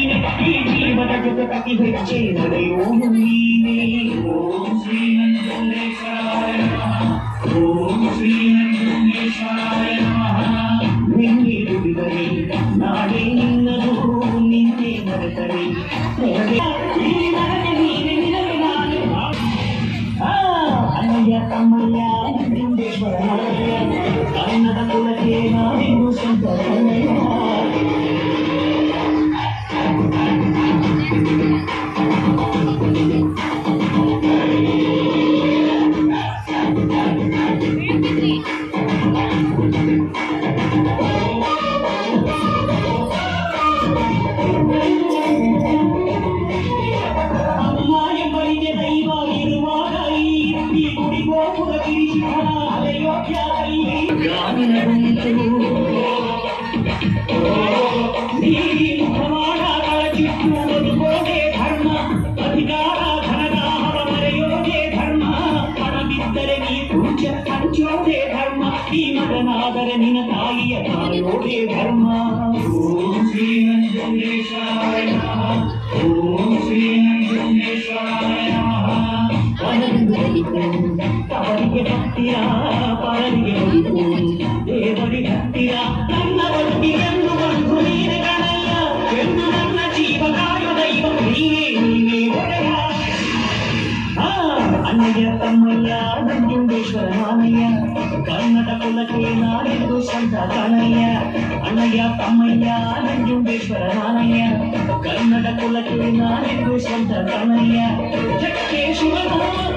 ఈ జీవ జగతకి హెచ్చేదయో నీవే ఓం శ్రీ నందునేశ్వరాయ నమః ఓం శ్రీ నందునేశ్వరాయ నమః నిన్నిరుడివని నాడే నిన్నదు నిన్నే ಮಗನಾದರೆ ನಿನ್ನ ತಾಯಿಯ ಕಾಯೋದೇ ಧರ್ಮ ಓಂ ಶ್ರೀ ನಂಜುಂಡೇಶ್ವರಾಯ ನಮಃ ಓಂ ಶ್ರೀ ನಂಜುಂಡೇಶ್ವರಾಯ ನಮಃ కబడికి భక్తిరా పరనికి దేవుడి భక్తిరా కన్నవడికి ఎందు వరకు నీరు కనయ్యా. ఎందు వల్ల జీవకాయ దైవం నీవే నీవే ఒడయా అన్నయ్య తమ్మయ్య నంజుండేశ్వర మామయ్య కర్ణటకులకే నారెందు సంత కనయ్య అన్నయ్య తమ్మయ్య నంజుండేశ్వర మామయ్య కర్ణటకులకే నారెందు సంత కనయ్య జక్కే శివకుమార్